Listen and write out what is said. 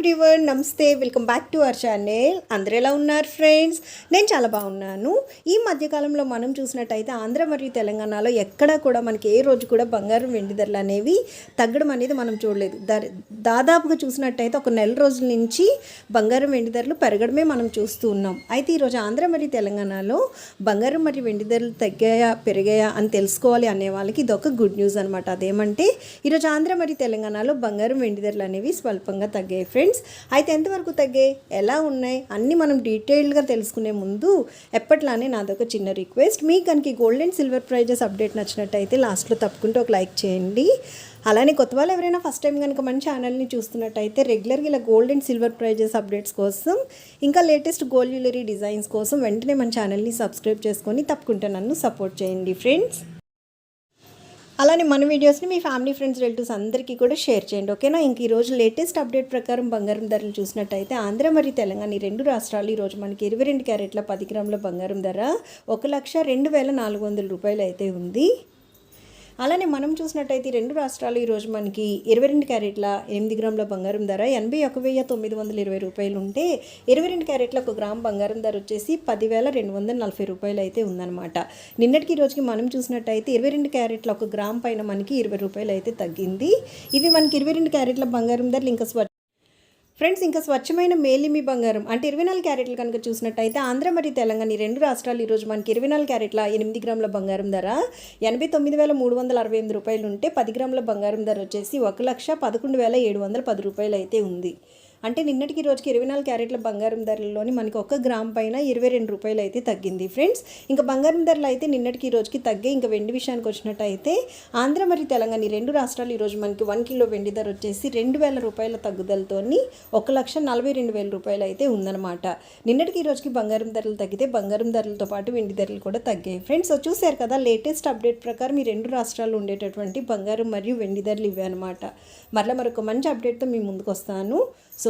Everyone నమస్తే welcome back to our channel అందరు ఎలా ఉన్నారు ఫ్రెండ్స్ నేను చాలా బాగున్నాను. ఈ మధ్యకాలంలో మనం చూసినట్టయితే ఆంధ్ర మరియు తెలంగాణలో ఎక్కడా కూడా మనకి ఏ రోజు కూడా బంగారం వెండి ధరలు అనేవి తగ్గడం అనేది మనం చూడలేదు. దాదాపుగా చూసినట్టయితే ఒక నెల రోజుల నుంచి బంగారం వెండి ధరలు పెరగడమే మనం చూస్తూ ఉన్నాం. అయితే ఈరోజు ఆంధ్ర మరియు తెలంగాణలో బంగారం మరియు వెండి ధరలు తగ్గాయా పెరిగాయా అని తెలుసుకోవాలి అనే వాళ్ళకి ఇది ఒక గుడ్ న్యూస్ అనమాట అదేమంటే ఈరోజు ఆంధ్ర మరియు తెలంగాణలో బంగారం వెండి ధరలు అనేవి స్వల్పంగా తగ్గాయి. ఫ్రెండ్స్ అయితే ఎంతవరకు తగ్గాయి ఎలా ఉన్నాయి? అన్నీ మనం డీటెయిల్డ్గా తెలుసుకునే ముందు ఎప్పట్లానే నాదొక చిన్న రిక్వెస్ట్. మీకు కనుక gold and silver prizes update నచ్చినట్టయితే లాస్ట్లో తప్పుకుంటూ ఒక లైక్ చేయండి. అలానే కొత్త వాళ్ళు ఎవరైనా ఫస్ట్ టైం కనుక మన ఛానల్ని చూస్తున్నట్టయితే రెగ్యులర్గా ఇలా gold and silver prizes updates కోసం ఇంకా లేటెస్ట్ గోల్డ్ జ్యువెలరీ డిజైన్స్ కోసం వెంటనే మన ఛానల్ని సబ్స్క్రైబ్ చేసుకొని తప్పకుండా నన్ను సపోర్ట్ చేయండి ఫ్రెండ్స్. అలానే మన వీడియోస్ని మీ ఫ్యామిలీ ఫ్రెండ్స్ రిలేటివ్స్ అందరికీ కూడా షేర్ చేయండి ఓకేనా? ఇంక ఈరోజు లేటెస్ట్ అప్డేట్ ప్రకారం బంగారం ధరలు చూసినట్టయితే ఆంధ్ర మరియు తెలంగాణ ఈ రెండు రాష్ట్రాలు ఈరోజు మనకి ఇరవై రెండు క్యారెట్ల పది గ్రాముల బంగారం ధర ఒక లక్ష రెండు వేల నాలుగు వందల రూపాయలు అయితే ఉంది. అలానే మనం చూసినట్టయితే రెండు రాష్ట్రాలు ఈరోజు మనకి ఇరవై రెండు క్యారెట్ల ఎనిమిది గ్రాముల బంగారం ధర ఎనభై ఒక వెయ్యి తొమ్మిది వందల ఇరవై రూపాయలు ఉంటే ఇరవై రెండు క్యారెట్ల ఒక గ్రామ్ బంగారం ధర వచ్చేసి పదివేల రెండు వందల నలభై రూపాయలు అయితే ఉందన్నమాట. నిన్నటికి రోజుకి మనం చూసినట్టయితే ఇరవై రెండు క్యారెట్ల ఒక గ్రామ్ పైన మనకి ఇరవై రూపాయలు అయితే తగ్గింది. ఇవి మనకి ఇరవై రెండు క్యారెట్ల బంగారం ధరలు ఇంకా ఫ్రెండ్స్ ఇంకా స్వచ్ఛమైన మేలిమి బంగారం. అంటే ఇరవై నాలుగు క్యారెట్లు కనుక చూసినట్టయితే ఆంధ్ర మరియు తెలంగాణ ఈ రెండు రాష్ట్రాలు ఈరోజు మనకి ఇరవై నాలుగు క్యారెట్ల ఎనిమిది గ్రాముల బంగారం ధర. ఎనభై తొమ్మిది వేల మూడు వందల అరవై ఎనిమిది రూపాయలు ఉంటే పది గ్రాముల బంగారం ధర వచ్చేసి ఒక లక్ష పదకొండు వేల ఏడు వందల పది రూపాయలు అయితే ఉంది. అంటే నిన్నటికి రోజుకి ఇరవై నాలుగు క్యారెట్ల బంగారం ధరలోని మనకి ఒక గ్రామ్ పైన ఇరవై రెండు రూపాయలు అయితే తగ్గింది ఫ్రెండ్స్. ఇంకా బంగారం ధరలు అయితే నిన్నటికి ఈ రోజుకి తగ్గే ఇంకా వెండి విషయానికి వచ్చినట్టయితే ఆంధ్ర మరియు తెలంగాణ ఈ రెండు రాష్ట్రాలు ఈరోజు మనకి వన్ కిలో వెండి ధర వచ్చేసి రెండు వేల రూపాయల తగ్గుదలతోని ఒక లక్ష నలభై రెండు వేల రూపాయలు అయితే ఉందన్నమాట. నిన్నటికి ఈ రోజుకి బంగారం ధరలు తగ్గితే బంగారం ధరలతో పాటు వెండి ధరలు కూడా తగ్గాయి ఫ్రెండ్స్. చూశారు కదా లేటెస్ట్ అప్డేట్ ప్రకారం ఈ రెండు రాష్ట్రాలు ఉండేటటువంటి బంగారం మరియు వెండి ధరలు ఇవే అనమాట మరలా మరొక మంచి అప్డేట్తో మీ ముందుకు వస్తాను. So